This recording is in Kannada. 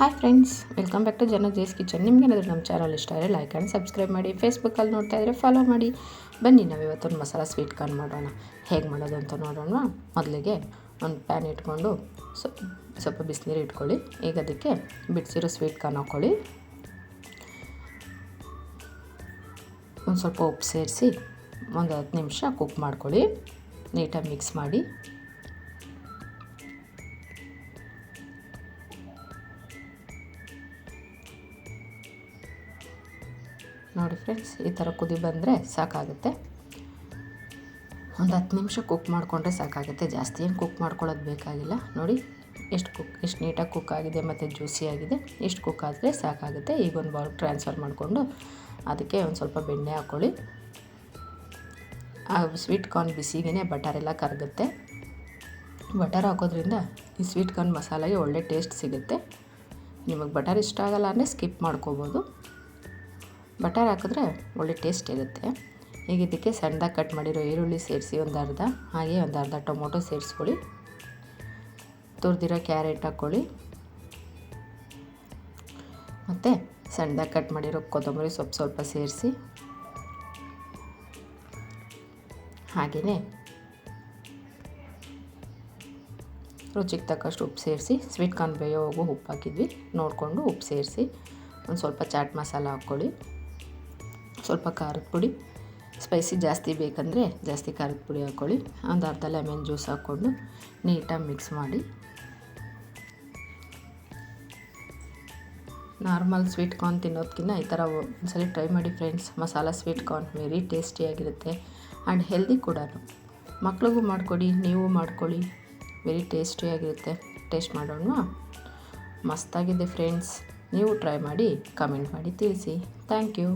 Hi friends, welcome back to ಜನ ಜೇಸ್ ಕಿಚನ್. ನಿಮ್ಗೇನಾದರೂ ನಮ್ಮ ಚಾನಲ್ ಇಷ್ಟ ಆದರೆ ಲೈಕ್ ಆ್ಯಂಡ್ ಸಬ್ಸ್ಕ್ರೈಬ್ ಮಾಡಿ. ಫೇಸ್ಬುಕ್ಕಲ್ಲಿ ನೋಡ್ತಾ ಇದ್ರೆ ಫಾಲೋ ಮಾಡಿ. ಬನ್ನಿ, ನಾವು ಇವತ್ತೊಂದು ಮಸಾಲ ಸ್ವೀಟ್ ಕಾರ್ನ್ ಮಾಡೋಣ. ಹೇಗೆ ಮಾಡೋದು ಅಂತ ನೋಡೋಣ. ಮೊದಲಿಗೆ ಒಂದು ಪ್ಯಾನ್ ಇಟ್ಕೊಂಡು ಸ್ವಲ್ಪ ಬಿಸಿನೀರು ಇಟ್ಕೊಳ್ಳಿ. ಈಗ ಅದಕ್ಕೆ ಬಿಡಿಸಿರೋ ಸ್ವೀಟ್ ಕಾರ್ನ್ ಹಾಕ್ಕೊಳ್ಳಿ ಒಂದು ಸ್ವಲ್ಪ ಉಪ್ಪು ಸೇರಿಸಿ ಒಂದು ಹತ್ತು ನಿಮಿಷ ಕುಕ್ ಮಾಡ್ಕೊಳ್ಳಿ. ನೀಟಾಗಿ ಮಿಕ್ಸ್ ಮಾಡಿ. ನೋಡಿ ಫ್ರೆಂಡ್ಸ್ ಈ ಥರ ಕುದಿ ಬಂದರೆ ಸಾಕಾಗುತ್ತೆ. ಒಂದು ಹತ್ತು ನಿಮಿಷ ಕುಕ್ ಮಾಡಿಕೊಂಡ್ರೆ ಸಾಕಾಗುತ್ತೆ. ಜಾಸ್ತಿ ಏನು ಕುಕ್ ಮಾಡ್ಕೊಳ್ಳೋದು ಬೇಕಾಗಿಲ್ಲ. ನೋಡಿ, ಎಷ್ಟು ಕುಕ್ ಎಷ್ಟು ನೀಟಾಗಿ ಕುಕ್ ಆಗಿದೆ ಮತ್ತು ಜ್ಯೂಸಿ ಆಗಿದೆ. ಎಷ್ಟು ಕುಕ್ ಆದರೆ ಸಾಕಾಗುತ್ತೆ. ಈಗ ಒಂದು ಬೌಲ್ ಟ್ರಾನ್ಸ್ಫರ್ ಮಾಡಿಕೊಂಡು ಅದಕ್ಕೆ ಒಂದು ಸ್ವಲ್ಪ ಬೆಣ್ಣೆ ಹಾಕ್ಕೊಳ್ಳಿ ಆ ಸ್ವೀಟ್ ಕಾರ್ನ್ ಬಟರ್ ಎಲ್ಲ ಕರಗುತ್ತೆ. ಬಟರ್ ಹಾಕೋದ್ರಿಂದ ಈ ಸ್ವೀಟ್ ಕಾರ್ನ್ ಮಸಾಲೆಗೆ ಒಳ್ಳೆ ಟೇಸ್ಟ್ ಸಿಗುತ್ತೆ. ನಿಮಗೆ ಬಟರ್ ಇಷ್ಟ ಆಗಲ್ಲ ಅಂದರೆ ಸ್ಕಿಪ್ ಮಾಡ್ಕೋಬೋದು. ಬಟರ್ ಹಾಕಿದ್ರೆ ಒಳ್ಳೆ ಟೇಸ್ಟ್ ಇರುತ್ತೆ. ಈಗ ಇದಕ್ಕೆ ಸಣ್ಣದಾಗಿ ಕಟ್ ಮಾಡಿರೋ ಈರುಳ್ಳಿ ಸೇರಿಸಿ ಒಂದು ಅರ್ಧ, ಹಾಗೆ ಒಂದು ಅರ್ಧ ಟೊಮೊಟೊ ಸೇರಿಸ್ಕೊಳ್ಳಿ. ತುರಿದಿರೋ ಕ್ಯಾರೆಟ್ ಹಾಕ್ಕೊಳ್ಳಿ. ಮತ್ತು ಸಣ್ಣದಾಗಿ ಕಟ್ ಮಾಡಿರೋ ಕೊತ್ತಂಬರಿ ಸೊಪ್ಪು ಸ್ವಲ್ಪ ಸೇರಿಸಿ. ಹಾಗೆಯೇ ರುಚಿಗೆ ತಕ್ಕಷ್ಟು ಉಪ್ಪು ಸೇರಿಸಿ ಸ್ವೀಟ್ ಕಾರ್ನ್ ಬೇಯೋವಾಗೂ ಉಪ್ಪು ಹಾಕಿದ್ವಿ. ನೋಡಿಕೊಂಡು ಉಪ್ಪು ಸೇರಿಸಿ, ಒಂದು ಸ್ವಲ್ಪ ಚಾಟ್ ಮಸಾಲ ಹಾಕ್ಕೊಳ್ಳಿ. ಸ್ವಲ್ಪ ಖಾರದ ಪುಡಿ ಸ್ಪೈಸಿ ಜಾಸ್ತಿ ಬೇಕಂದರೆ ಜಾಸ್ತಿ ಖಾರದ ಪುಡಿ ಹಾಕ್ಕೊಳ್ಳಿ. ಒಂದು ಅರ್ಧ ಲೆಮನ್ ಜ್ಯೂಸ್ ಹಾಕ್ಕೊಂಡು ನೀಟಾಗಿ ಮಿಕ್ಸ್ ಮಾಡಿ. ನಾರ್ಮಲ್ ಸ್ವೀಟ್ ಕಾರ್ನ್ ತಿನ್ನೋದಕ್ಕಿಂತ ಈ ಥರ ಒಂದ್ಸಲಿ ಟ್ರೈ ಮಾಡಿ friends masala sweet corn very ಟೇಸ್ಟಿಯಾಗಿರುತ್ತೆ ಆ್ಯಂಡ್ ಹೆಲ್ದಿ ಕೂಡ ಮಕ್ಳಿಗೂ ಮಾಡಿಕೊಡಿ, ನೀವು ಮಾಡ್ಕೊಳ್ಳಿ. ವೆರಿ ಟೇಸ್ಟಿಯಾಗಿರುತ್ತೆ ಟೇಸ್ಟ್ ಮಾಡೋಣ ಮಸ್ತಾಗಿದೆ ಫ್ರೆಂಡ್ಸ್ ನೀವು ಟ್ರೈ ಮಾಡಿ ಕಮೆಂಟ್ ಮಾಡಿ ತಿಳಿಸಿ. Thank you